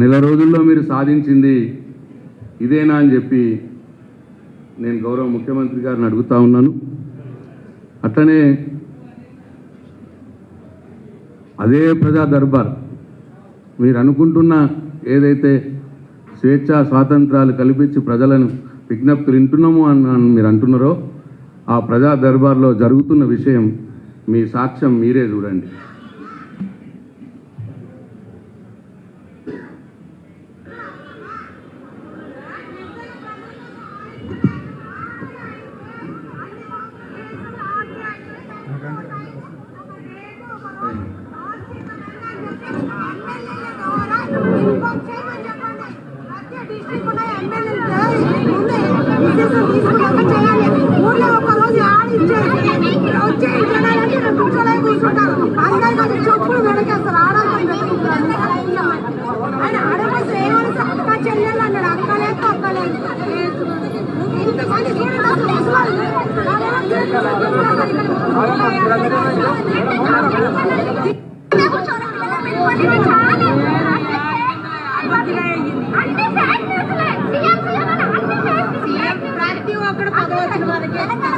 నెల రోజుల్లో మీరు సాధించింది ఇదేనా అని చెప్పి నేను గౌరవ ముఖ్యమంత్రి గారిని అడుగుతా ఉన్నాను. అట్లనే అదే ప్రజా దర్బార్ మీరు అనుకుంటున్న ఏదైతే స్వేచ్ఛ స్వాతంత్రాలు కల్పించి ప్రజలను విజ్ఞప్తులు వింటున్నాము అని మీరు అంటున్నారో ఆ ప్రజా దర్బార్లో జరుగుతున్న విషయం మీ సాక్ష్యం మీరే చూడండి. వచ్చే జనాలంటే కూర్చోలే కూర్చుంటారు అందరికీ చెప్పులు వెనకేస్తారు ఆడ ప్రతి ఒక్కడు పదవచ్చిన వాళ్ళకి.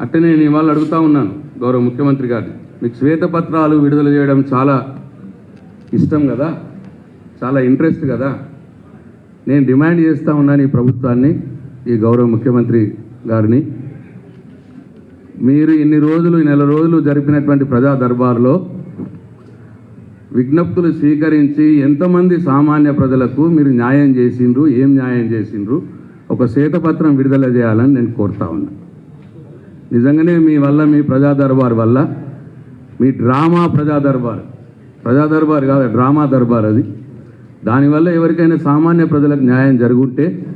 అట్టనే నేను ఇవాళ అడుగుతా ఉన్నాను గౌరవ ముఖ్యమంత్రి గారిని. మీకు శ్వేతపత్రాలు విడుదల చేయడం చాలా ఇష్టం కదా? చాలా ఇంట్రెస్ట్ కదా? నేను డిమాండ్ చేస్తూ ఉన్నాను ఈ ప్రభుత్వాన్ని ఈ గౌరవ ముఖ్యమంత్రి గారిని. మీరు ఇన్ని రోజులు నెల రోజులు జరిపినటువంటి ప్రజా దర్బార్లో విజ్ఞప్తులు స్వీకరించి ఎంతమంది సామాన్య ప్రజలకు మీరు న్యాయం చేసిండ్రు ఏం న్యాయం చేసిండ్రు ఒక శ్వేతపత్రం విడుదల చేయాలని నేను కోరుతా ఉన్నా. నిజంగానే మీ వల్ల మీ ప్రజా దర్బార్ వల్ల మీ డ్రామా ప్రజా దర్బార్ ప్రజా దర్బార్ కాదు డ్రామా దర్బార్ అది. దానివల్ల ఎవరికైనా సామాన్య ప్రజలకు న్యాయం జరుగుంటే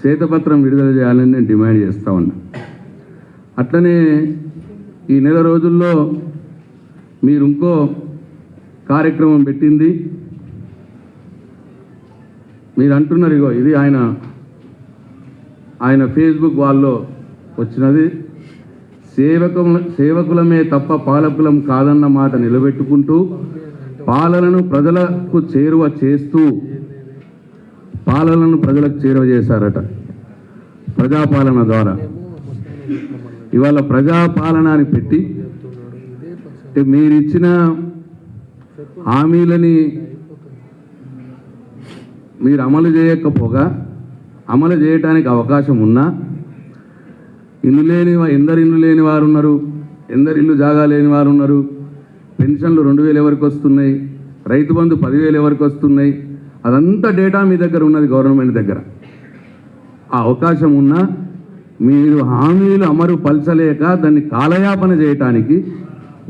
శ్వేతపత్రం విడుదల చేయాలని నేను డిమాండ్ చేస్తూ ఉన్నా. అట్లనే ఈ నెల రోజుల్లో మీరు ఇంకో కార్యక్రమం పెట్టింది. మీరు అంటున్నారు ఇగో ఇది ఆయన ఆయన ఫేస్బుక్ వాళ్ళలో వచ్చినది. సేవకుల సేవకులమే తప్ప పాలకులం కాదన్న మాట నిలబెట్టుకుంటూ పాలనను ప్రజలకు చేరువ చేస్తూ పాలనను ప్రజలకు చేరువ చేశారట ప్రజాపాలన ద్వారా. ఇవాళ ప్రజాపాలన అని పెట్టి మీరిచ్చిన మీరు ఇచ్చిన హామీలని మీరు అమలు చేయకపోగా అమలు చేయడానికి అవకాశం ఉన్నా ఇల్లు లేని ఎందరు ఇల్లు లేని వారు ఉన్నారు ఎందరు ఇల్లు జాగా లేని వారు ఉన్నారు పెన్షన్లు రెండు వేలు ఎవరికి వస్తున్నాయి? రైతు బంధు పదివేలు ఎవరికి వస్తున్నాయి? అదంతా డేటా మీ దగ్గర ఉన్నది గవర్నమెంట్ దగ్గర. ఆ అవకాశం ఉన్నా మీరు హామీలు అమరు పలచలేక దాన్ని కాలయాపన చేయటానికి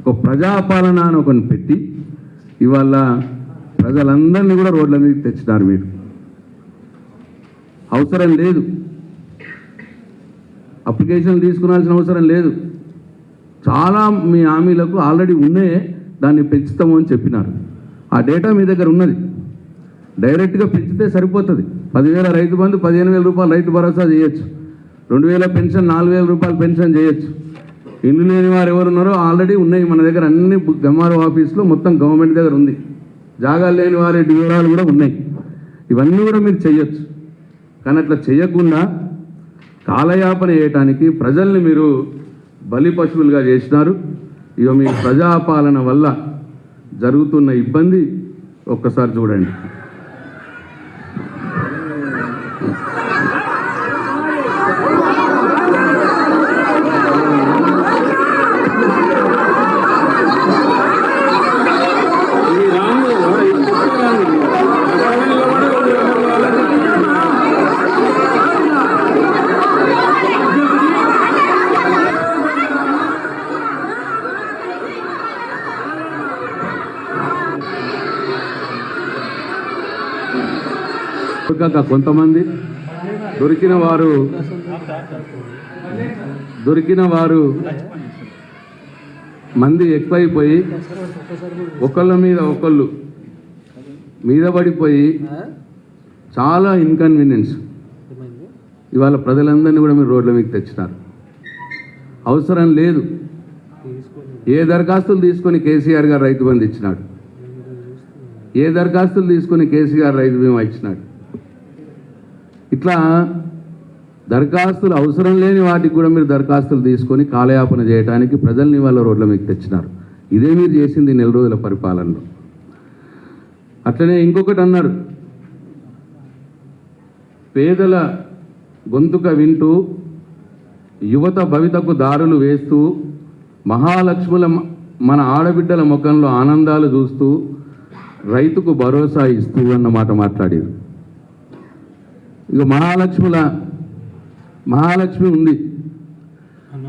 ఒక ప్రజాపాలన అని ఒకటి పెట్టి ఇవాళ ప్రజలందరినీ కూడా రోడ్ల మీద తెచ్చినారు మీరు. అవసరం లేదు. అప్లికేషన్ తీసుకునాల్సిన అవసరం లేదు. చాలా మీ హామీలకు ఆల్రెడీ ఉన్నాయే దాన్ని పెంచుతాము అని చెప్పినారు. ఆ డేటా మీ దగ్గర ఉన్నది. డైరెక్ట్గా పెంచితే సరిపోతుంది. పదివేల రైతు బంధు పదిహేను వేల రూపాయలు రైతు భరోసా చేయొచ్చు. రెండు వేల పెన్షన్ నాలుగు వేల రూపాయలు పెన్షన్ చేయొచ్చు. ఇల్లు లేని వారు ఎవరున్నారో ఆల్రెడీ ఉన్నాయి మన దగ్గర అన్ని ఎంఆర్ఓ ఆఫీస్లో మొత్తం గవర్నమెంట్ దగ్గర ఉంది. జాగాలు లేని వారి వివరాలు కూడా ఉన్నాయి. ఇవన్నీ కూడా మీరు చేయొచ్చు కానీ అట్లా చేయకుండా కాలయాపన చేయటానికి ప్రజల్ని మీరు బలి పశువులుగా చేసినారు. ఇక మీ ప్రజాపాలన వల్ల జరుగుతున్న ఇబ్బంది ఒక్కసారి చూడండి. ఇంకా కొంతమంది దొరికిన వారు దొరికిన వారు మంది ఎక్కువైపోయి ఒకళ్ళ మీద ఒకళ్ళు మీద పడిపోయి చాలా ఇన్కన్వీనియన్స్ ఇవాళ ప్రజలందరినీ కూడా మీరు రోడ్ల మీకు తెచ్చినారు. అవసరం లేదు. ఏ దరఖాస్తులు తీసుకొని కేసీఆర్ గారు రైతు బంధు ఇచ్చినాడు? ఏ దరఖాస్తులు తీసుకొని కేసీఆర్ రైతు బీమా ఇచ్చినాడు? ఇట్లా దరఖాస్తులు అవసరం లేని వాటికి కూడా మీరు దరఖాస్తులు తీసుకొని కాలయాపన చేయడానికి ప్రజల్ని వాళ్ళ రోడ్ల మీకు తెచ్చినారు. ఇదే మీరు చేసింది నెల రోజుల పరిపాలనలో. అట్లనే ఇంకొకటి అన్నారు. పేదల గొంతుక వింటూ యువత భవితకు దారులు వేస్తూ మహాలక్ష్ముల మన ఆడబిడ్డల ముఖంలో ఆనందాలు చూస్తూ రైతుకు భరోసా ఇస్తూ అన్నమాట మాట్లాడేది ఇక మహాలక్ష్ముల మహాలక్ష్మి ఉంది.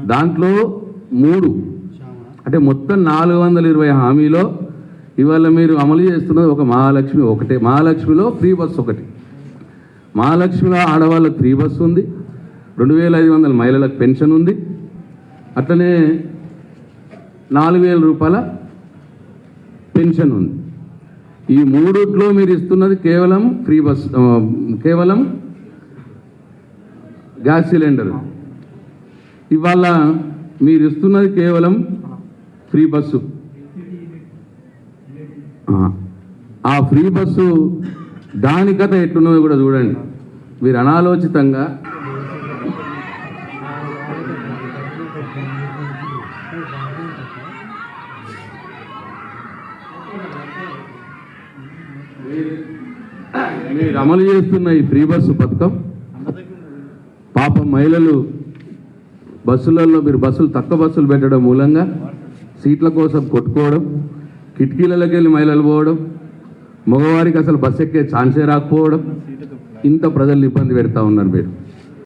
దాంట్లో మూడు. అంటే మొత్తం నాలుగు వందల ఇరవై హామీలో ఇవాళ మీరు అమలు చేస్తున్నది ఒక మహాలక్ష్మి ఒకటే. మహాలక్ష్మిలో ఫ్రీ బస్ ఒకటి. మహాలక్ష్మిలో ఆడవాళ్ళకి ఫ్రీ బస్ ఉంది. రెండు వేల ఐదు వందల మహిళలకు పెన్షన్ ఉంది. అట్లనే నాలుగు వేల రూపాయల పెన్షన్ ఉంది. ఈ మూడిట్లో మీరు ఇస్తున్నది కేవలం ఫ్రీ బస్ కేవలం గ్యాస్ సిలిండర్. ఇవాళ మీరు ఇస్తున్నది కేవలం ఫ్రీ బస్సు. ఆ, ఫ్రీ బస్సు దాని కథ ఎట్లున్నదో కూడా చూడండి. మీరు అనాలోచితంగా మీరు అమలు చేస్తున్న ఈ ఫ్రీ బస్సు పథకం మహిళలు బస్సులలో మీరు బస్సులు తక్కువ బస్సులు పెట్టడం మూలంగా సీట్ల కోసం కొట్టుకోవడం కిటికీలలోకి వెళ్ళి మహిళలు పోవడం మగవారికి అసలు బస్సు ఎక్కే ఛాన్సే రాకపోవడం ఇంత ప్రజల్ని ఇబ్బంది పెడతా ఉన్నారు మీరు.